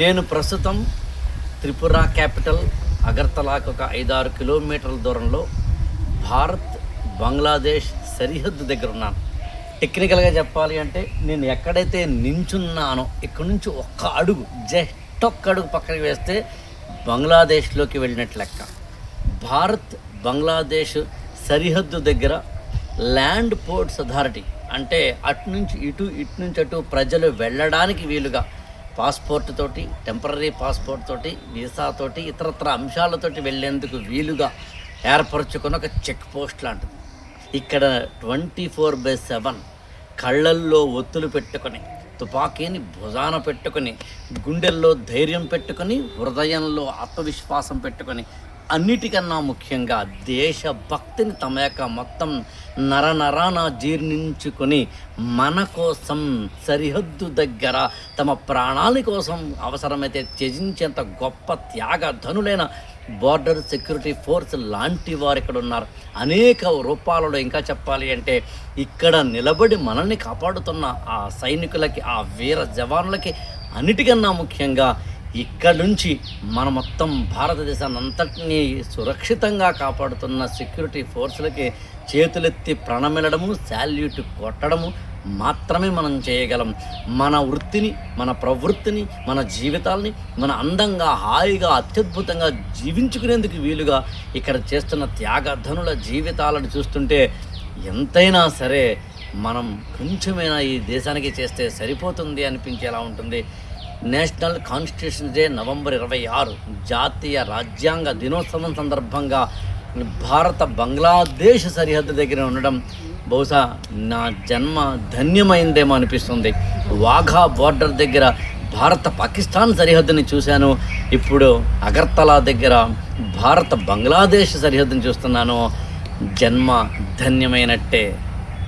నేను ప్రస్తుతం త్రిపుర క్యాపిటల్ అగర్తలాకు ఒక ఐదారు కిలోమీటర్ల దూరంలో భారత్ బంగ్లాదేశ్ సరిహద్దు దగ్గర ఉన్నాను. టెక్నికల్గా చెప్పాలి అంటే నేను ఎక్కడైతే నించున్నానో ఇక్కడి నుంచి ఒక్క అడుగు జస్ట్ ఒక్క అడుగు పక్కకి వేస్తే బంగ్లాదేశ్లోకి వెళ్ళినట్లు లెక్క. భారత్ బంగ్లాదేశ్ సరిహద్దు దగ్గర ల్యాండ్ పోర్ట్స్ అథారిటీ అంటే అటు నుంచి ఇటు ఇటు నుంచి అటు ప్రజలు వెళ్ళడానికి వీలుగా పాస్పోర్ట్ తోటి టెంపరీ పాస్పోర్ట్ తోటి వీసా తోటి ఇతరత్ర అంశాలతోటి వెళ్ళేందుకు వీలుగా ఏర్పరచుకున్న ఒక చెక్ పోస్ట్ లాంటిది. ఇక్కడ ట్వంటీ ఫోర్ బై సెవెన్ కళ్ళల్లో ఒత్తులు పెట్టుకొని తుపాకీని భుజాన పెట్టుకొని గుండెల్లో ధైర్యం పెట్టుకొని హృదయంలో ఆత్మవిశ్వాసం పెట్టుకొని అన్నిటికన్నా ముఖ్యంగా దేశభక్తిని తమ యొక్క మొత్తం నరనరాన జీర్ణించుకొని మన కోసం సరిహద్దు దగ్గర తమ ప్రాణాల కోసం అవసరమైతే త్యజించేంత గొప్ప త్యాగ ధనులైన బార్డర్ సెక్యూరిటీ ఫోర్స్ లాంటి వారు ఇక్కడ ఉన్నారు. అనేక రూపాలలో ఇంకా చెప్పాలి అంటే ఇక్కడ నిలబడి మనల్ని కాపాడుతున్న ఆ సైనికులకి ఆ వీర జవాన్లకి అన్నిటికన్నా ముఖ్యంగా ఇక్కడ నుంచి మన మొత్తం భారతదేశాన్ని అంతటినీ సురక్షితంగా కాపాడుతున్న సెక్యూరిటీ ఫోర్సులకి చేతులెత్తి ప్రణమిలడము శాల్యూట్ కొట్టడము మాత్రమే మనం చేయగలం. మన వృత్తిని మన ప్రవృత్తిని మన జీవితాల్ని మన అందంగా హాయిగా అత్యద్భుతంగా జీవించుకునేందుకు వీలుగా ఇక్కడ చేస్తున్న త్యాగధనుల జీవితాలను చూస్తుంటే ఎంతైనా సరే మనం కొంచెమైనా ఈ దేశానికి చేస్తే సరిపోతుంది అనిపించేలా ఉంటుంది. నేషనల్ కాన్స్టిట్యూషన్ డే నవంబర్ ఇరవై ఆరు జాతీయ రాజ్యాంగ దినోత్సవం సందర్భంగా భారత బంగ్లాదేశ్ సరిహద్దు దగ్గర ఉండడం బహుశా నా జన్మ ధన్యమైందేమో అనిపిస్తుంది. వాఘా బార్డర్ దగ్గర భారత పాకిస్తాన్ సరిహద్దుని చూశాను. ఇప్పుడు అగర్తలా దగ్గర భారత బంగ్లాదేశ్ సరిహద్దుని చూస్తున్నాను. జన్మ ధన్యమైనట్టే.